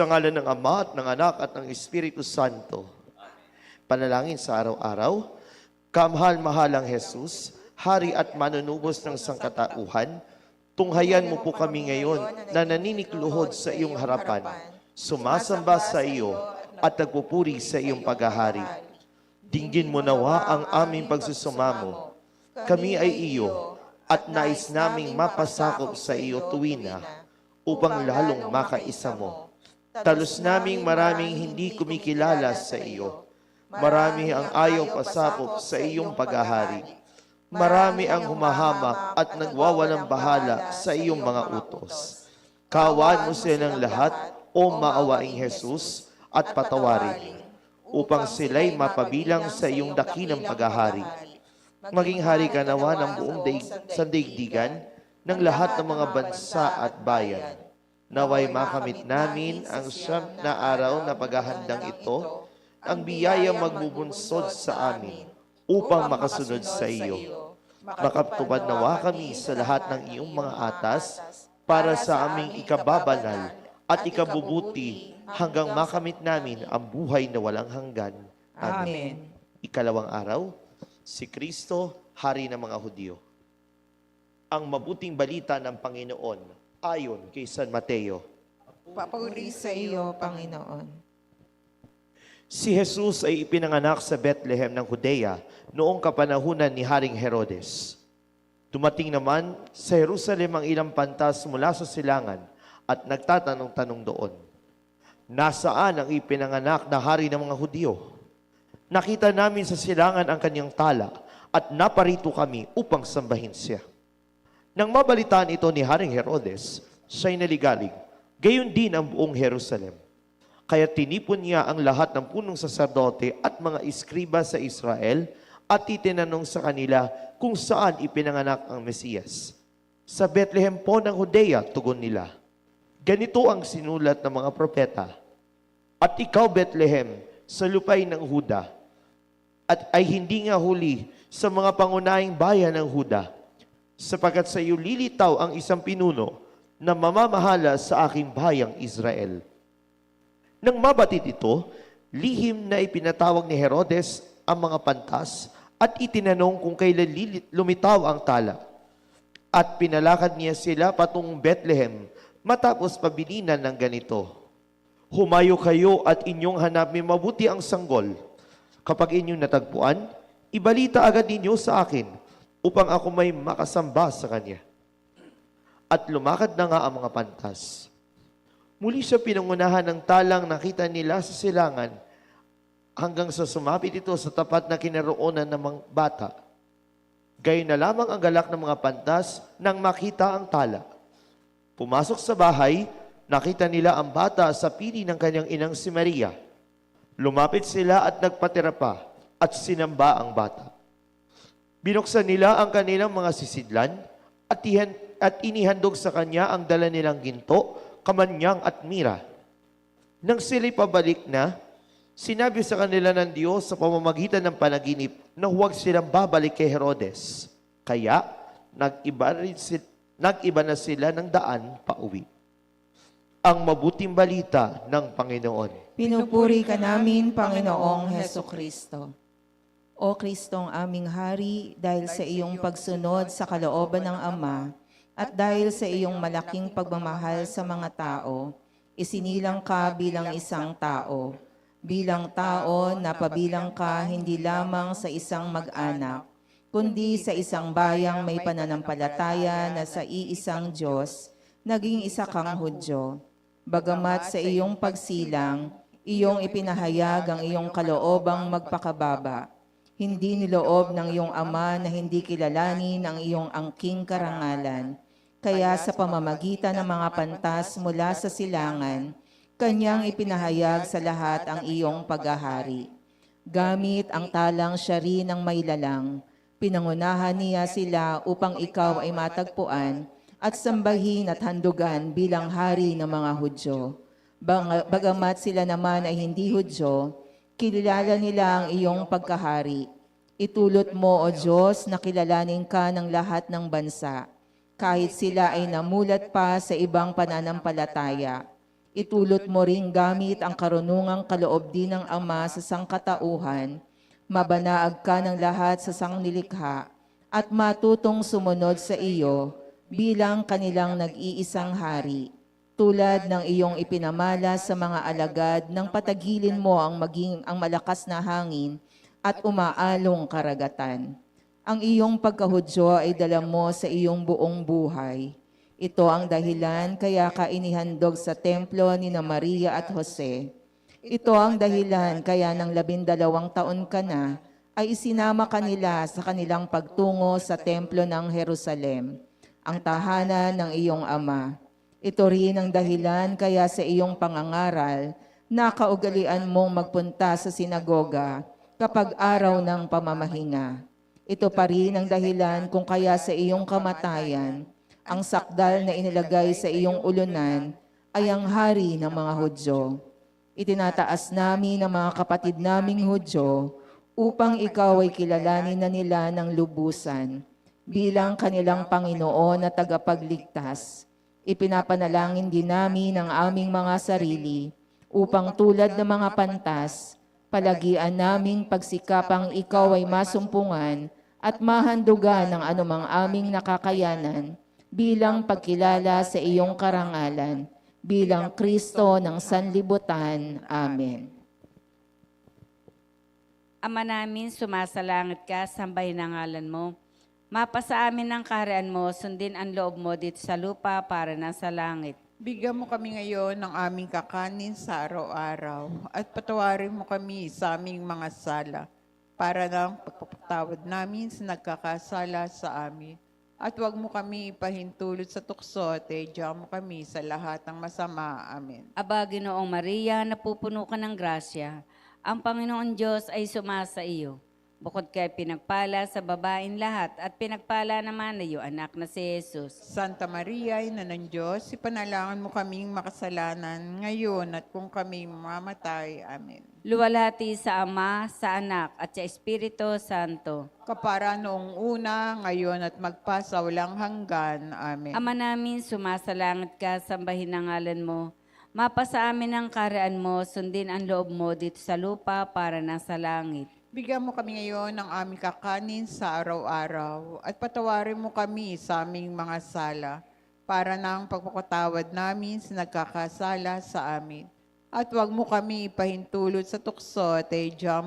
Sa ngalan ng Ama at ng Anak at ng Espiritu Santo. Panalangin sa araw-araw, Kamahal-mahalang Jesus, Hari at manunubos ng sangkatauhan, tunghayan mo po kami ngayon na naninikluhod sa iyong harapan, sumasamba sa iyo at nagpupuri sa iyong paghahari. Dinggin mo nawa ang aming pagsusumamo. Kami ay iyo at nais naming mapasakop sa iyo tuwina upang lalong makaisa mo. Talos naming maraming hindi kumikilala sa iyo. Marami ang ayaw pasakop sa iyong paghahari. Marami ang humahamak at nagwawalang bahala sa iyong mga utos. Kawan mo silang lahat, o maawaing Jesus, at patawarin, upang sila'y mapabilang sa iyong dakilang paghahari. Maging hari ka nawa ng buong daig, sandaigdigan ng lahat ng mga bansa at bayan. Naway makamit namin ang siyam na araw na paghahandang ito, ang biyaya magbubunsod sa amin upang makasunod sa iyo. Makaptupad nawa kami sa lahat ng iyong mga atas para sa aming ikababanal at ikabubuti hanggang makamit namin ang buhay na walang hanggan. Amen. Amen. Ikalawang araw, si Kristo, Hari ng mga Hudyo. Ang mabuting balita ng Panginoon ayon kay San Mateo. Papuri sa iyo, Panginoon. Si Jesus ay ipinanganak sa Bethlehem ng Judea noong kapanahunan ni Haring Herodes. Dumating naman sa Jerusalem ang ilang pantas mula sa silangan at nagtatanong-tanong doon, Nasaan ang ipinanganak na hari ng mga Hudyo? Nakita namin sa silangan ang kanyang tala at naparito kami upang sambahin siya. Nang mabalitaan ito ni Haring Herodes, siya'y naligalig, gayon din ang buong Jerusalem. Kaya tinipon niya ang lahat ng punong saserdote at mga iskriba sa Israel at itinanong sa kanila kung saan ipinanganak ang Mesiyas. Sa Bethlehem po ng Judea, tugon nila. Ganito ang sinulat ng mga propeta. At ikaw, Bethlehem, sa lupay ng Huda, at ay hindi nga huli sa mga pangunahing bayan ng Huda, sapagkat sa iyo lilitaw ang isang pinuno na mamamahala sa aking bayang Israel. Nang mabatid ito, lihim na ipinatawag ni Herodes ang mga pantas at itinanong kung kailan lumitaw ang tala. At pinalakad niya sila patungong Bethlehem matapos pabilinan ng ganito. Humayo kayo at inyong hanapin mabuti ang sanggol. Kapag inyong natagpuan, ibalita agad ninyo sa akin upang ako may makasamba sa kanya. At lumakad na nga ang mga pantas. Muli siya pinangunahan ng talang nakita nila sa silangan hanggang sa sumapit ito sa tapat na kinaroonan ng mga bata. Gayon na lamang ang galak ng mga pantas nang makita ang tala. Pumasok sa bahay, nakita nila ang bata sa pili ng kanyang inang si Maria. Lumapit sila at nagpatira pa at sinamba ang bata. Binuksan nila ang kanilang mga sisidlan at, ihan, at inihandog sa kanya ang dala nilang ginto, kamanyang at mira. Nang sila'y pabalik na, sinabi sa kanila ng Diyos sa pamamagitan ng panaginip na huwag silang babalik kay Herodes. Kaya, nag-iba, rin si- nag-iba na sila ng daan pauwi. Ang mabuting balita ng Panginoon. Pinupuri ka namin, Panginoong Heso Kristo. O Kristong aming Hari, dahil sa iyong pagsunod sa kalooban ng Ama, at dahil sa iyong malaking pagmamahal sa mga tao, isinilang ka bilang isang tao. Bilang tao, napabilang ka hindi lamang sa isang mag-anak, kundi sa isang bayang may pananampalataya na sa iisang Diyos, naging isa kang Hudyo. Bagamat sa iyong pagsilang, iyong ipinahayag ang iyong kaloobang magpakababa. Hindi niloob ng iyong ama na hindi kilalanin ang iyong angking karangalan. Kaya sa pamamagitan ng mga pantas mula sa silangan, kanyang ipinahayag sa lahat ang iyong paghahari. Gamit ang talang siya rin ng may lalang, pinangunahan niya sila upang ikaw ay matagpuan at sambahin at handugan bilang hari ng mga Hudyo. Bagamat sila naman ay hindi Hudyo, kilala nila ang iyong pagkahari. Itulot mo, O Diyos, na kilalanin ka ng lahat ng bansa, kahit sila ay namulat pa sa ibang pananampalataya. Itulot mo ring gamit ang karunungang kaloob din ng Ama sa sangkatauhan, mabanaag ka ng lahat sa sangnilikha, at matutong sumunod sa iyo bilang kanilang nag-iisang hari. Tulad ng iyong ipinamala sa mga alagad nang patagilin mo ang maging ang malakas na hangin at umaalong karagatan. Ang iyong pagkahudyo ay dala mo sa iyong buong buhay. Ito ang dahilan kaya ka inihandog sa templo ni na Maria at Jose. Ito ang dahilan kaya ng labindalawang taon ka na ay isinama kanila sa kanilang pagtungo sa templo ng Jerusalem, ang tahanan ng iyong ama. Ito rin ang dahilan kaya sa iyong pangangaral na kaugalian mong magpunta sa sinagoga kapag araw ng pamamahinga. Ito pa rin ang dahilan kung kaya sa iyong kamatayan, ang sakdal na inilagay sa iyong ulunan ay ang hari ng mga Hudyo. Itinataas namin ang mga kapatid naming Hudyo upang ikaw ay kilalanin na nila ng lubusan bilang kanilang Panginoon at tagapagligtas. Ipinapanalangin din namin ang aming mga sarili upang tulad ng mga pantas, palagian naming pagsikapang ikaw ay masumpungan at mahandugan ng anumang aming nakakayanan bilang pagkilala sa iyong karangalan, bilang Kristo ng sanlibutan. Amen. Ama namin, sumasalangit ka, sambahin ang ngalan mo. Mapasa amin ang kaharian mo, sundin ang loob mo dito sa lupa para na sa langit. Bigyan mo kami ngayon ng aming kakanin sa araw-araw at patawarin mo kami sa aming mga sala para ng pagpapatawad namin sa nagkakasala sa amin. At huwag mo kami ipahintulot sa tukso at mo kami sa lahat ng masama. Amen. Aba, Ginoong Maria, napupuno ka ng grasya. Ang Panginoon Diyos ay sumasa iyo. Bukod kay pinagpala sa babaeng lahat at pinagpala naman na iyo anak na si Jesus. Santa Maria, Ina ng Diyos, ipanalangin mo kaming makasalanan ngayon at kung kami mamatay. Amen. Luwalhati sa Ama, sa Anak at sa Espiritu Santo. Kapara noong una, ngayon at magpasa walang hanggan. Amen. Ama namin, sumasalangit ka, sambahin ang ngalan mo. Mapasa amin ang karaan mo, sundin ang loob mo dito sa lupa para nasa langit. Bigyan mo kami ngayon ng aming kakanin sa araw-araw at patawarin mo kami sa aming mga sala para ng pagpapatawad namin sa nagkakasala sa amin. At huwag mo kami ipahintulot sa tukso at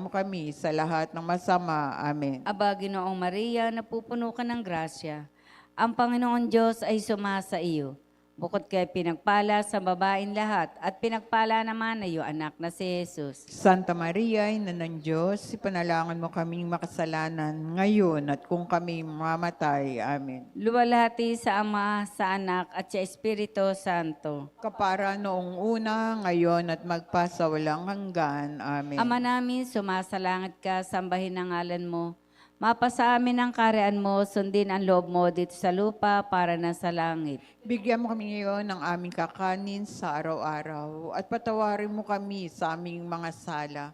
mo kami sa lahat ng masama. Amen. Aba, Ginoong Maria, napupuno ka ng grasya. Ang Panginoon Diyos ay sumasa iyo. Bukod kay pinagpala sa babaeng lahat at pinagpala naman na iyo anak na si Jesus. Santa Maria, Ina ng Diyos, ipanalangin mo kaming makasalanan ngayon at kung kami mamatay. Amen. Luwalhati sa Ama, sa Anak at sa Espiritu Santo. Kapara noong una, ngayon at magpasa walang hanggan. Amen. Ama namin, sumasalangit ka, sambahin ang ngalan mo. Mapasa amin ang karean mo, sundin ang loob mo dito sa lupa para na sa langit. Bigyan mo kami ngayon ng aming kakanin sa araw-araw at patawarin mo kami sa aming mga sala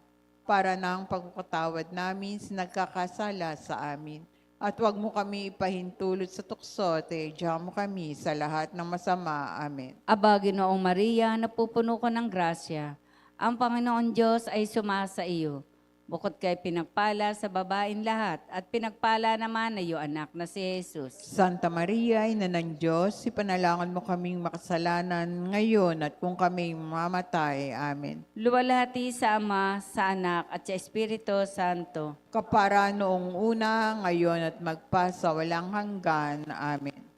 para ng pagkakatawad namin sa nagkakasala sa amin. At huwag mo kami ipahintulot sa tukso at mo kami sa lahat ng masama. Amen. Aba, Ginoong Maria, napupuno ka ng grasya. Ang Panginoon Diyos ay sumasa iyo. Bukod kay pinagpala sa babaeng lahat at pinagpala naman na iyo anak na si Jesus. Santa Maria, Ina ng Diyos, ipanalangin mo kaming makasalanan ngayon at kung kami mamatay. Amen. Luwalhati sa Ama, sa Anak at sa Espiritu Santo. Kapara noong una, ngayon at magpasa walang hanggan. Amen.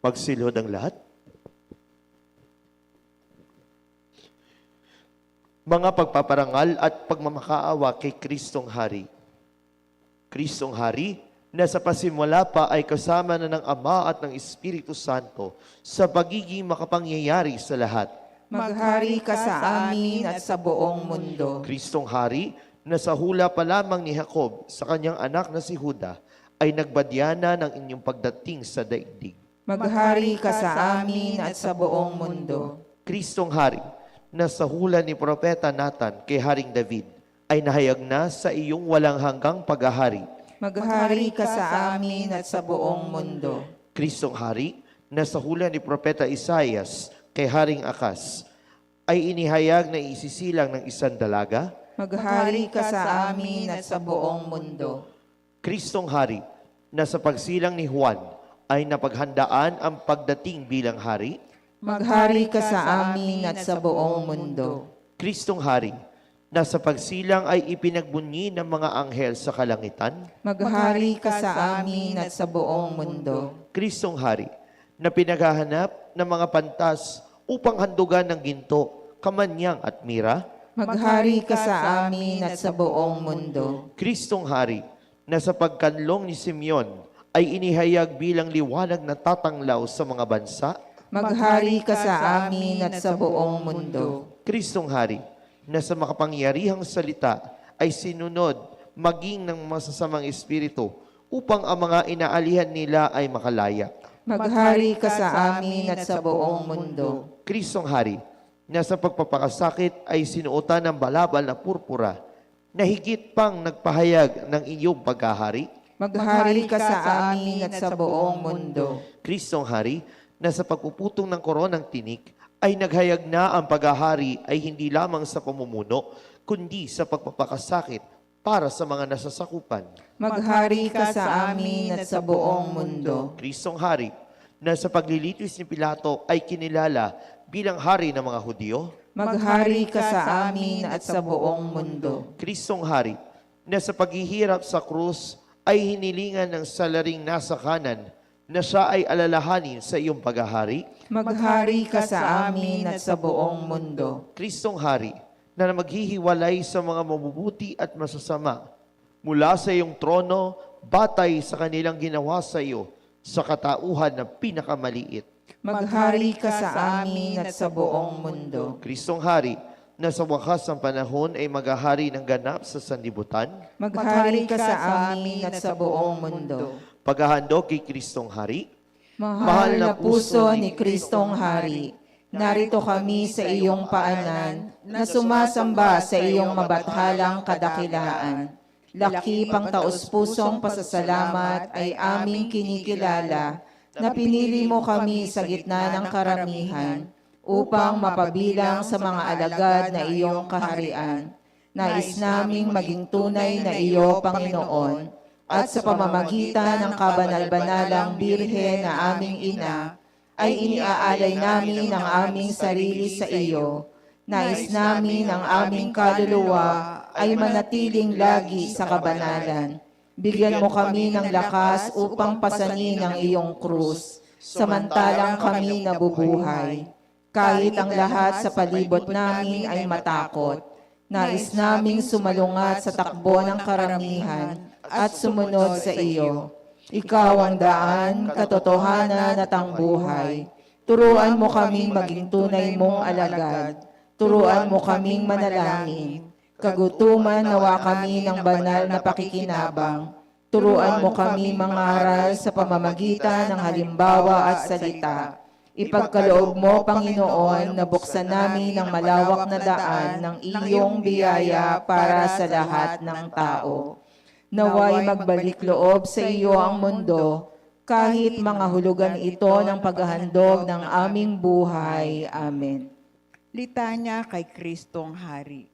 Magsilod ang lahat. Mga pagpaparangal at pagmamakaawa kay Kristong Hari. Kristong Hari, na sa pasimula pa ay kasama na ng Ama at ng Espiritu Santo sa pagiging makapangyayari sa lahat. Maghari ka sa amin at sa buong mundo. Kristong Hari, na sa hula pa lamang ni Jacob sa kanyang anak na si Huda, ay nagbadyana ng inyong pagdating sa daigdig. Maghari ka sa amin at sa buong mundo. Kristong Hari, na sa hula ni Propeta Nathan kay Haring David, ay nahayag na sa iyong walang hanggang paghahari. Maghari ka sa amin at sa buong mundo. Kristong Hari, na sa hula ni Propeta Isaias kay Haring Akas, ay inihayag na isisilang ng isang dalaga. Maghari ka sa amin at sa buong mundo. Kristong Hari, na sa pagsilang ni Juan, ay napaghandaan ang pagdating bilang hari. Maghari ka sa amin at sa buong mundo. Kristong Hari, na sa pagsilang ay ipinagbunyi ng mga anghel sa kalangitan. Maghari ka sa amin at sa buong mundo. Kristong Hari, na pinaghahanap ng mga pantas upang handugan ng ginto, kamanyang at mira. Maghari ka sa amin at sa buong mundo. Kristong Hari, na sa pagkanlong ni Simeon ay inihayag bilang liwanag na tatanglaw sa mga bansa. Maghari ka sa amin at sa buong mundo. Kristong Hari, na sa makapangyarihang salita ay sinunod maging ng masasamang espiritu upang ang mga inaalihan nila ay makalaya. Maghari ka sa amin at sa buong mundo. Kristong Hari, na sa pagpapakasakit ay sinuotan ng balabal na purpura, na higit pang nagpahayag ng iyong paghahari. Maghari ka sa amin at sa buong mundo. Kristong Hari, na sa pagpuputong ng koronang tinik, ay naghayag na ang paghahari ay hindi lamang sa pamumuno, kundi sa pagpapakasakit para sa mga nasasakupan. Maghari ka sa amin at sa buong mundo. Kristong Hari, na sa paglilitis ni Pilato ay kinilala bilang hari ng mga Hudyo. Maghari ka sa amin at sa buong mundo. Kristong Hari, na sa paghihirap sa krus ay hinilingan ng salaring nasa kanan na siya ay alalahanin sa iyong paghahari. Maghari ka sa amin at sa buong mundo. Kristong Hari, na maghihiwalay sa mga mabubuti at masasama mula sa iyong trono batay sa kanilang ginawa sa iyo sa katauhan na pinakamaliit. Maghari ka sa amin at sa buong mundo. Kristong Hari, na sa wakas ng panahon ay maghahari ng ganap sa sanlibutan. Maghari ka sa amin at sa buong mundo. Paghahandog kay Kristong Hari, Mahal na puso ni Kristong Hari, narito kami sa iyong paanan na sumasamba sa iyong mabathalang kadakilaan. Laki pang taos-pusong pasasalamat ay aming kinikilala na pinili mo kami sa gitna ng karamihan upang mapabilang sa mga alagad na iyong kaharian. Nais naming maging tunay na iyo, Panginoon, at sa pamamagitan ng kabanal-banalang birhen na aming ina, ay iniaalay namin ang aming sarili sa iyo. Nais namin ang aming kaluluwa ay manatiling lagi sa kabanalan. Bigyan mo kami ng lakas upang pasanin ang iyong krus, samantalang kami nabubuhay. Kahit ang lahat sa palibot namin ay matakot, nais naming sumalungat sa takbo ng karamihan at sumunod sa iyo. Ikaw ang daan, katotohanan at ang buhay. Turuan mo kaming maging tunay mong alagad. Turuan mo kaming manalangin. Kagutuman nawa kami ng banal na pakikinabang. Turuan mo kami mangaral sa pamamagitan ng halimbawa at salita. Ipagkaloob mo, Panginoon, na buksan namin ang malawak na daan ng iyong biyaya para sa lahat ng tao. Naway magbalik loob sa iyo ang mundo, kahit mga hulugan ito ng paghahandog ng aming buhay. Amen. Litanya kay Kristong Hari.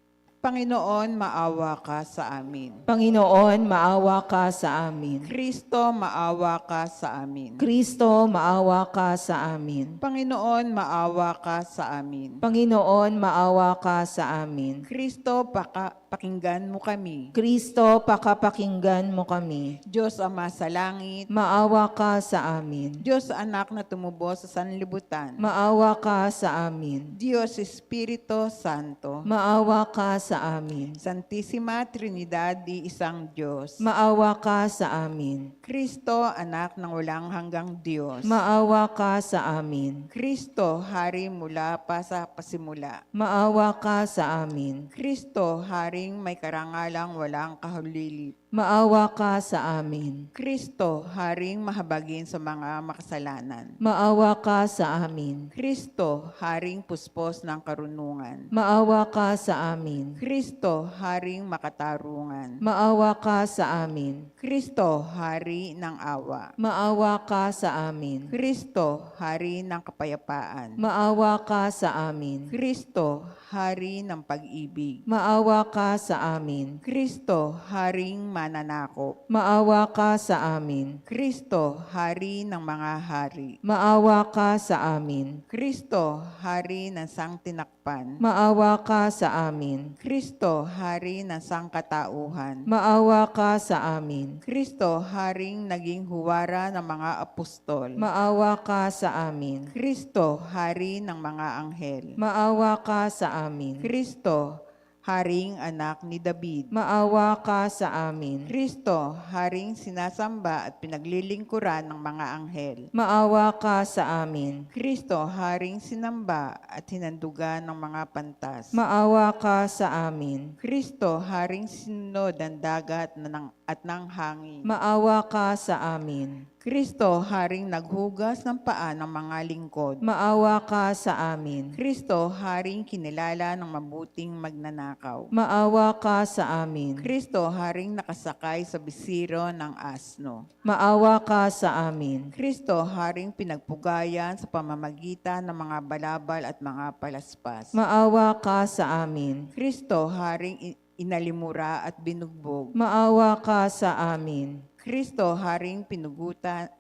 Panginoon, maawa ka sa amin. Panginoon, maawa ka sa amin. Kristo, maawa ka sa amin. Kristo, maawa ka sa amin. Panginoon, maawa ka sa amin. Panginoon, maawa ka sa amin. Kristo, baka pakinggan mo kami. Kristo, pakapakinggan mo kami. Diyos Ama sa langit, Maawa ka sa amin. Diyos Anak na tumubo sa sanlibutan, Maawa ka sa amin. Diyos Espiritu Santo, Maawa ka sa amin. Santissima Trinidad, di isang Diyos. Maawa ka sa amin. Kristo, Anak ng walang hanggang Diyos. Maawa ka sa amin. Kristo, Hari mula pa sa pasimula. Maawa ka sa amin. Kristo, Haring may karangalang walang kahulili. Maawa ka sa amin. Kristo, Haring mahabagin sa mga makasalanan. Maawa ka sa amin. Kristo, Haring puspos ng karunungan. Maawa ka sa amin. Kristo, Haring makatarungan. Maawa ka sa amin. Kristo, Hari ng awa. Maawa ka sa amin. Kristo, Hari ng kapayapaan. Maawa ka sa amin. Kristo, Hari ng pag-ibig. Maawa ka sa amin. Kristo, Haring mananakop. Maawa ka sa amin. Kristo, Hari ng mga hari. Maawa ka sa amin. Kristo, Hari ng sangtinakpan. Maawa ka sa amin. Kristo, Hari ng sangkatauhan. Maawa ka sa amin. Kristo, Haring naging huwara ng mga apostol. Maawa ka sa amin. Kristo, Hari ng mga anghel. Maawa ka sa amin. Kristo, Haring anak ni David. Maawa ka sa amin. Kristo, Haring sinasamba at pinaglilingkuran ng mga anghel. Maawa ka sa amin. Kristo, Haring sinamba at hinandugan ng mga pantas. Maawa ka sa amin. Kristo, Haring sinunod ang dagat ng, at ng hangin. Maawa ka sa amin. Kristo, Haring naghugas ng paa ng mga lingkod. Maawa ka sa amin. Kristo, Haring kinilala ng mabuting magnanakaw. Maawa ka sa amin. Kristo, Haring nakasakay sa bisiro ng asno. Maawa ka sa amin. Kristo, Haring pinagpugayan sa pamamagitan ng mga balabal at mga palaspas. Maawa ka sa amin. Kristo, Haring inalimura at binugbog. Maawa ka sa amin. Kristo, Haring pinugutan,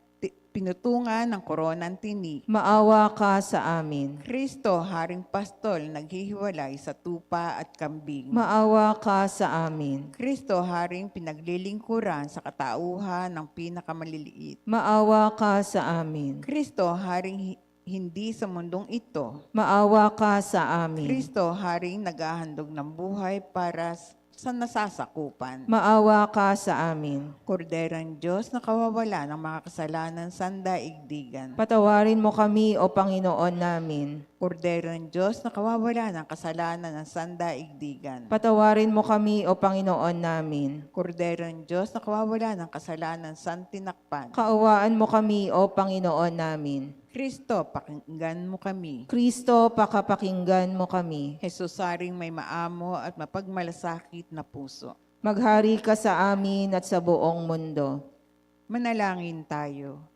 pinutungan ng koronang tinik. Maawa ka sa amin. Kristo, Haring pastol, naghihiwalay sa tupa at kambing. Maawa ka sa amin. Kristo, Haring pinaglilingkuran sa katauhan ng pinakamaliliit. Maawa ka sa amin. Kristo, Haring hi- hindi sa mundong ito. Maawa ka sa amin. Kristo, Haring naghahandog ng buhay para s- sa nasasakupan. Maawa ka sa amin. Korderang Diyos na kawawala ng mga kasalanan sa daigdigan. Patawarin mo kami, O Panginoon namin. Korderang Diyos na kawawala ng kasalanan ng sandaigdigan. Patawarin mo kami, O Panginoon namin. Korderang Diyos na kawawala ng kasalanan sa tinakpan. Kaawaan mo kami, O Panginoon namin. Kristo, pakinggan mo kami. Kristo, pakapakinggan mo kami. Jesus, saring may maamo at mapagmalasakit na puso. Maghari ka sa amin at sa buong mundo. Manalangin tayo.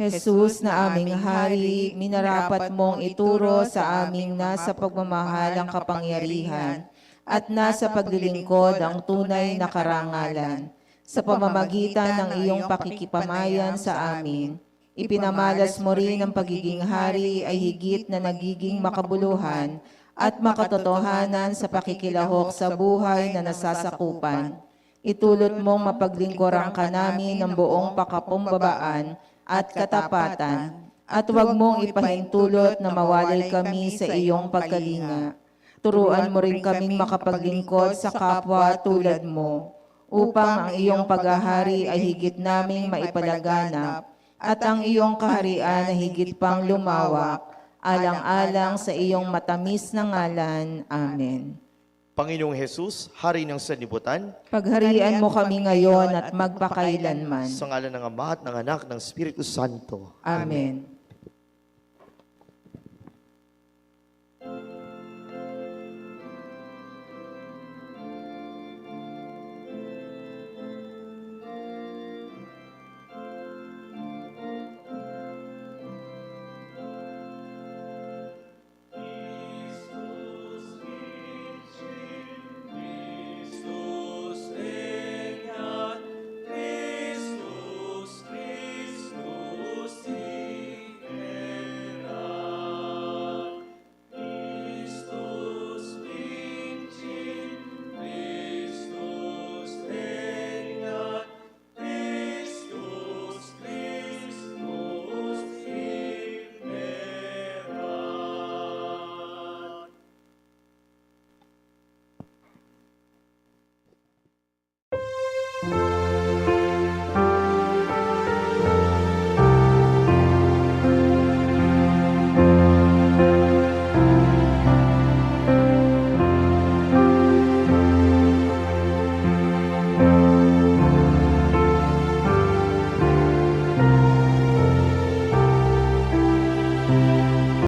Jesus na aming hari, minarapat mong ituro sa aming nasa pagmamahal ang kapangyarihan at nasa paglilingkod ang tunay na karangalan. Sa pamamagitan ng iyong pakikipamayan sa amin, ipinamalas mo rin ang pagiging hari ay higit na nagiging makabuluhan at makatotohanan sa pakikilahok sa buhay na nasasakupan. Itulot mong mapaglingkuran ka namin ng buong pakapumbabaan at katapatan, at huwag mong ipahintulot na mawalay kami sa iyong pagkalinga. Turuan mo rin kaming makapaglingkod sa kapwa tulad mo, upang ang iyong paghahari ay higit naming maipalaganap, at ang iyong kaharian ay higit pang lumawak, alang-alang sa iyong matamis na ngalan. Amen. Panginoong Jesus, Hari ng Sanlibutan, Pagharian mo kami ngayon at magpakailanman. sa ngalan ng Ama at ng Anak ng Espiritu Santo. Amen.